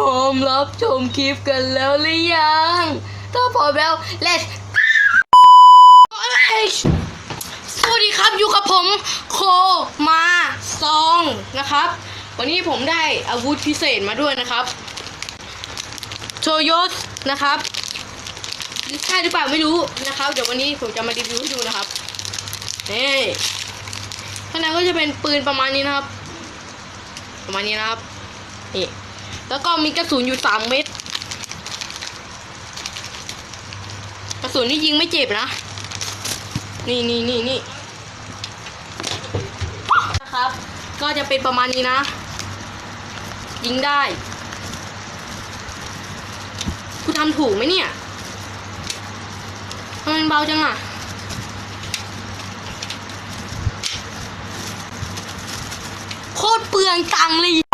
พร้อมรับชมคลิปกันแล้วหรือยัง ถ้าพร้อมแล้ว let's สวัสดีครับอยู่กับผมโคมาซองนะครับ วันนี้ผมได้อาวุธพิเศษมาด้วยนะครับโชยศนะครับใช่หรือเปล่าไม่รู้นะครับ เดี๋ยววันนี้ผมจะมารีวิวให้ดูนะครับนี่ข้างในก็จะเป็นปืนประมาณนี้นะครับ ประมาณนี้นะครับนี่ แล้วก็มีกระสุนอยู่สามเม็ด กระสุนนี่ยิงไม่เจ็บนะ นี่นี่นี่นี่นะครับ ก็จะเป็นประมาณนี้นะ ยิงได้กูทำถูกไหมเนี่ยทำไมมันเบาจังอะโคตรเปลืองตังค์เลย